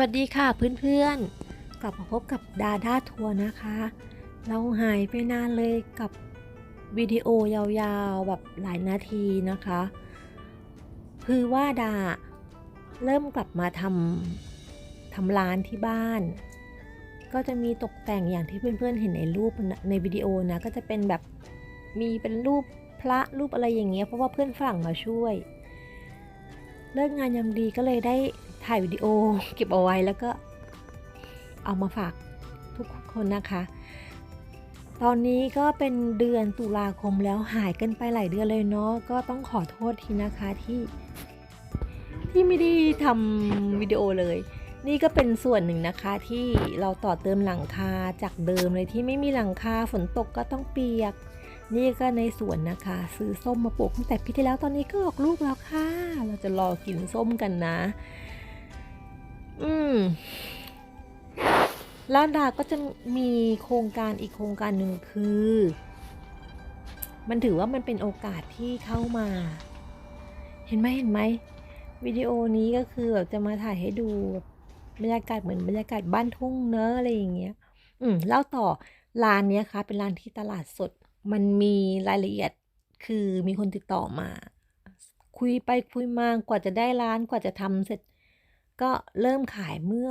วัสดีค่ะเพื่อนๆ กลับมาพบกับดาด้าทัวร์นะคะ เราหายไปนานเลยกับวิดีโอยาวๆ แบบหลายนาทีนะคะ คือว่าดาเริ่มกลับมาทำทำร้านที่บ้าน ก็จะมีตกแต่งอย่างที่เพื่อนๆ เห็นในรูปในวิดีโอนะ ก็จะเป็นแบบมีเป็นรูปพระรูปอะไรอย่างเงี้ยเพราะว่าเพื่อนฝรั่งมาช่วย เลิกงานยามดีก็เลยได้ ถ่ายวิดีโอเก็บเอาไว้แล้วก็เอามาฝากทุกคนนะคะ ตอนนี้ก็เป็นเดือนตุลาคมแล้วหายกันไปหลายเดือนเลยเนาะก็ต้องขอโทษทีนะคะที่ที่ไม่ได้ทำวิดีโอเลย นี่ก็เป็นส่วนหนึ่งนะคะที่เราต่อเติมหลังคาจากเดิมเลยที่ไม่มีหลังคาฝนตกก็ต้องเปียก นี่ก็ในสวนนะคะ ซื้อส้มมาปลูกตั้งแต่ปีที่แล้วตอนนี้ก็ออกลูกแล้วค่ะ เราจะรอกินส้มกันนะ อืมลาดาก็จะมีโครงการอีกโครงการหนึ่งคือ มันถือว่ามันเป็นโอกาสที่เข้ามา เห็นไหมเห็นไหมวิดีโอนี้ก็คือแบบจะมาถ่ายให้ดูบรรยากาศเหมือนบรรยากาศบ้านทุ่งเนอะอะไรอย่างเงี้ย อืมเล่าต่อร้านเนี้ยค่ะเป็นร้านที่ตลาดสด มันมีรายละเอียดคือมีคนติดต่อมา คุยไปคุยมากว่าจะได้ร้านกว่าจะทำเสร็จ ก็เริ่มขายเมื่อ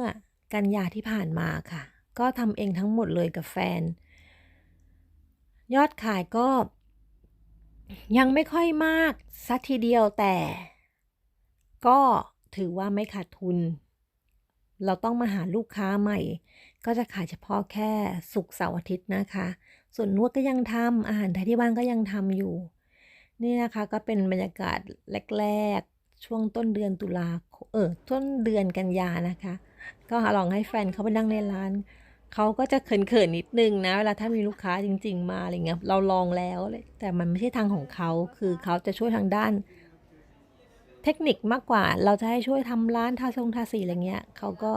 กันยาที่ผ่านมาค่ะ ก็ทำเองทั้งหมดเลยกับแฟน ยอดขายก็ ยังไม่ค่อยมากสักทีเดียวแต่ ก็ถือว่าไม่ขาดทุน เราต้องมาหาลูกค้าใหม่ ก็จะขายเฉพาะแค่ศุกร์เสาร์อาทิตย์นะคะ ส่วนนวดก็ยังทำอาหารไทยที่บ้านก็ยังทำอยู่ นี่นะคะก็เป็นบรรยากาศแรก ช่วงต้นเดือนตุลาเออต้นเดือนกันยานะคะ ก็ลองให้แฟนเขาไปนั่งในร้านเขาก็จะเขินๆนิดนึงนะเวลาถ้ามีลูกค้าจริง ๆ มาอะไรเงี้ยเราลองแล้วเลยแต่มันไม่ใช่ทางของเขาคือเขาจะช่วยทางด้าน เทคนิคมากกว่า เราจะให้ช่วยทำร้านทาทรงทาสีอะไรเงี้ยเขาก็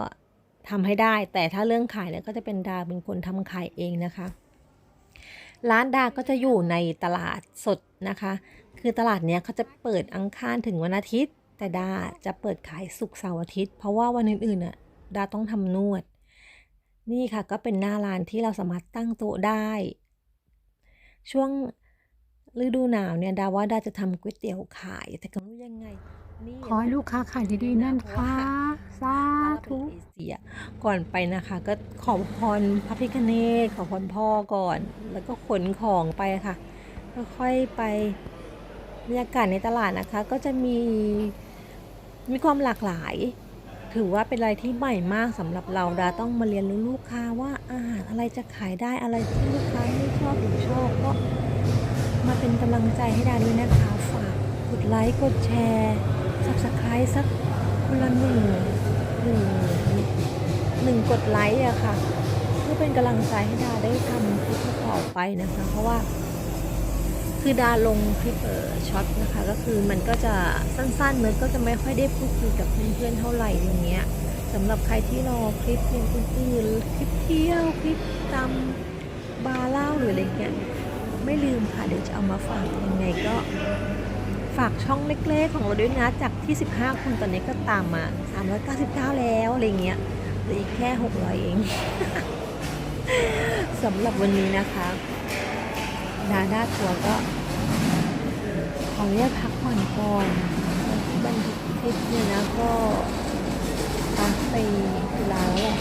ทำให้ได้ แต่ถ้าเรื่องขายเนี่ยก็จะเป็นดาเป็นคนทำขายเองนะคะ ร้านดาก็จะอยู่ในตลาดสดนะคะ คือตลาดเนี้ยเขาจะเปิดอังคารถึงวันอาทิตย์ แต่ดาจะเปิดขายศุกร์เสาร์อาทิตย์ เพราะว่าวันอื่นๆน่ะดาต้องทำนวด นี่ค่ะก็เป็นหน้าร้านที่เราสามารถตั้งโต๊ะได้ ช่วงฤดูหนาวเนี่ยดาว่าดาจะทำก๋วยเตี๋ยวขาย แต่ก็ไม่รู้ยังไงนี่ขอให้ลูกค้าขายดีๆนั่นค่ะสาเราธุไปเอเชียก่อนไปนะคะ ก็ขอพรพระพิฆเนศขอพรพ่อก่อน แล้วก็ขนของไปค่ะค่อยๆไป บรรยากาศในตลาดนะคะก็จะมีมีความหลากหลาย ถือว่าเป็นอะไรที่ใหม่มากสำหรับเราดาต้องมาเรียนรู้ลูกค้าว่าอาหารอะไรจะขายได้อะไรที่ลูกค้าไม่ชอบหรือชอบก็มาเป็นกำลังใจให้ดาด้วยนะคะฝากกดไลค์กดแชร์ subscribe สักคนละหนึ่งหนึ่งหนึ่งกดไลค์อะค่ะ เพื่อเป็นกำลังใจให้ดาได้ทำคลิปต่อไปนะคะ เพราะว่า คือดาลงคลิปเออช็อตนะคะ ก็คือมันก็จะสั้นๆเนื้อะก็จะไม่ค่อยได้พูดคุยกับเพื่อนๆเท่าไหร่อย่างเงี้ยสำหรับใครที่รอคลิปอย่างอื่นๆคลิปเที่ยวคลิปตำบาร์เล้าหรืออะไรเงี้ยไม่ลืมค่ะเดี๋ยวจะเอามาฝากยังไงก็ฝากช่องเล็กๆ ของเราด้วยนะจากที่ 15 คนตอนนี้ก็ตามมา 399 แล้วอะไรเงี้ยเหลืออีกแค่ 600 เองสำหรับวันนี้นะคะ ดาด้าทัวร์ก็ขออนุญาตพักผ่อนก่อนบันทึกคลิปเนี่ยนะก็ตามไปตุลาแล้วแหละ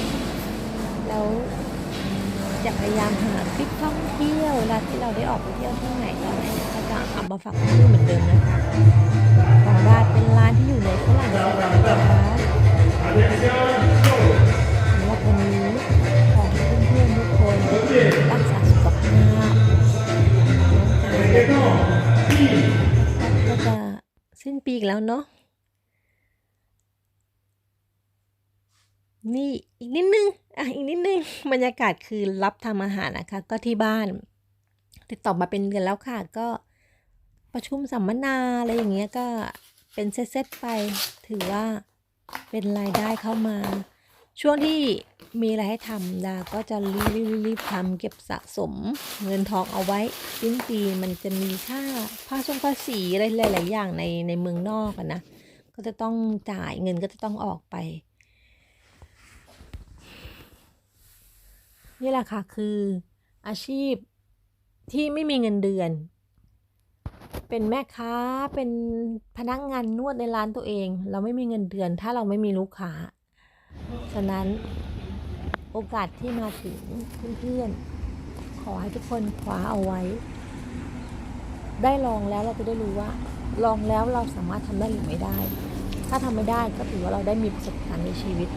แล้วจะพยายามหาคลิปท่องเที่ยวเวลาที่เราได้ออกไปเที่ยวที่ไหนก็ก็จะเอามาฝากเพื่อเหมือนเดิมนะคะของดาเป็นร้านที่อยู่ในฝรั่งเศสนะคะ สิ้นปีอีกแล้วเนาะนี่อีกนิดนึงอะอีกนิดนึงบรรยากาศคือรับทำอาหารนะคะ ก็ที่บ้าน ติดต่อมาเป็นเดือนแล้วค่ะ ก็ประชุมสัมมนาอะไรอย่างเงี้ยก็เป็นเซตๆไป ถือว่าเป็นรายได้เข้ามา ช่วงที่มีอะไรให้ทำดาก็จะรีบรีบทำเก็บสะสมเงินทองเอาไว้สิ้นปีมันจะมีค่าภาษีภาษีอะไรหลาย ๆ อย่างในในเมืองนอกนะ ก็จะต้องจ่ายเงินก็จะต้องออกไป นี่แหละค่ะคืออาชีพที่ไม่มีเงินเดือน เป็นแม่ค้าเป็นพนักงานนวดในร้านตัวเอง เราไม่มีเงินเดือน ถ้าเราไม่มีลูกค้า ฉะนั้นโอกาสที่มาถึงเพื่อนๆ ขอให้ทุกคนคว้าเอาไว้ ได้ลองแล้วเราจะได้รู้ว่า ลองแล้วเราสามารถทำได้หรือไม่ได้ ถ้าทำไม่ได้ก็ถือว่าเราได้มีประสบการณ์ในชีวิต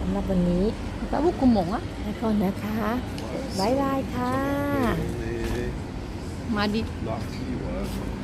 สำหรับวันนี้แต่ว่ากุมงอะไปก่อนนะคะบายบายค่ะ มาดิ Lucky you were.